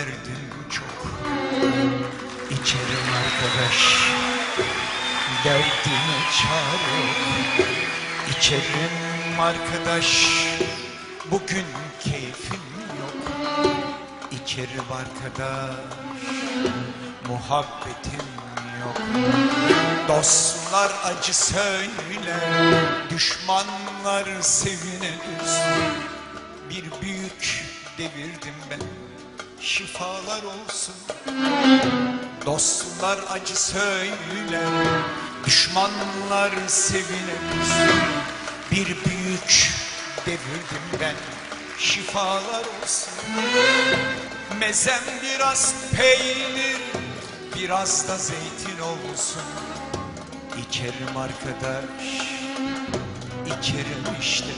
derdim çok. İçerim arkadaş Derdime çare. İçerim arkadaş Bugün keyfim yok. İçerim arkadaş Muhabbetim yok. Dostlar acı söyler Düşmanlar sevine düzsün Bir büyük devirdim ben Şifalar olsun. Dostlar acı söyler Düşmanlar sevine düzsün Bir büyük devirdim ben. Şifalar olsun. Mezem biraz peynir Biraz da zeytin olsun. İçerim arkadaş İçerim işte.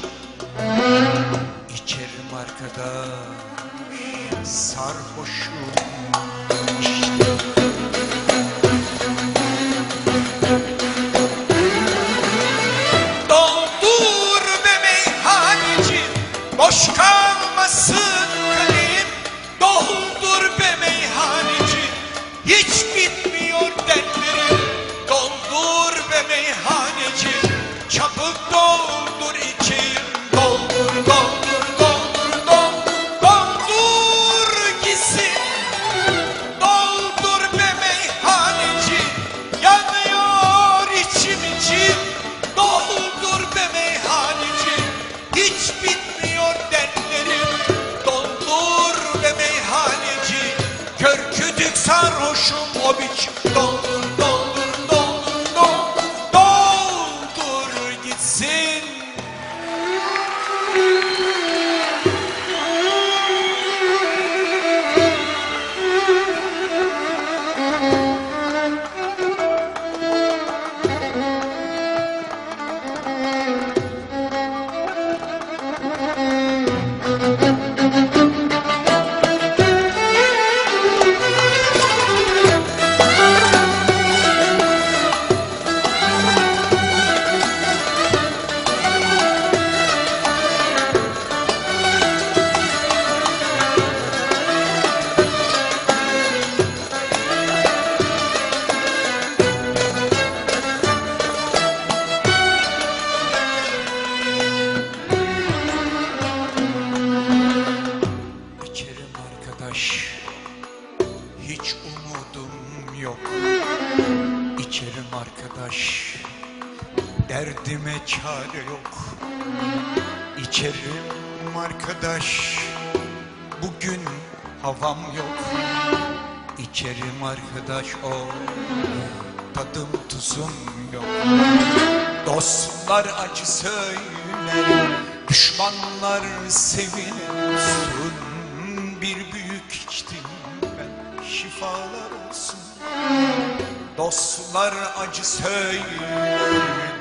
İçerim arkadaş Sarhoşum. İşte Boş kalmasın kalim Doldur be meyhaneci Hiç bitmiyor dertlerim. Doldur be meyhaneci Çabuk doldur sarhoşum o biçim Doldur İçerim arkadaş. Bugün havam yok. İçerim arkadaş o Tadım tuzum yok. Dostlar acı söyler Düşmanlar sevinsin Bir büyük içtim ben. Şifalar olsun. Dostlar acı söyler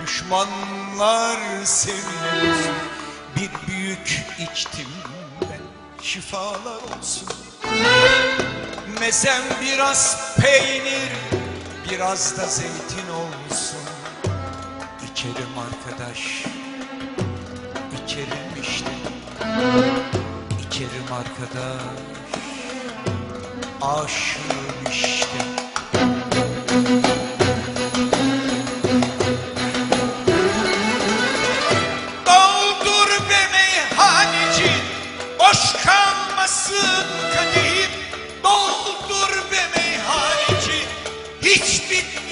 Düşmanlar sevinsin Bir büyük içtim ben. Şifalar olsun. Mezem biraz peynir Biraz da zeytin olsun. İçerim arkadaş İçerim işte. İçerim arkadaş Aşığım işte Hiç bitmiyor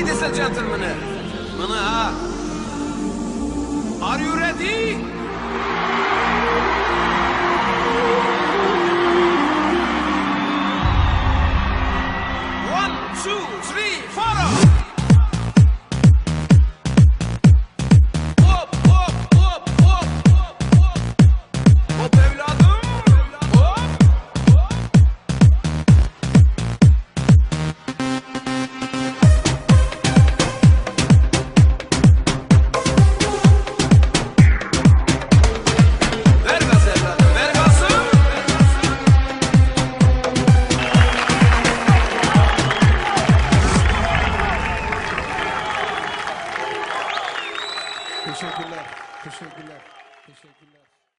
ladies and gentlemen. Mana. Are you ready?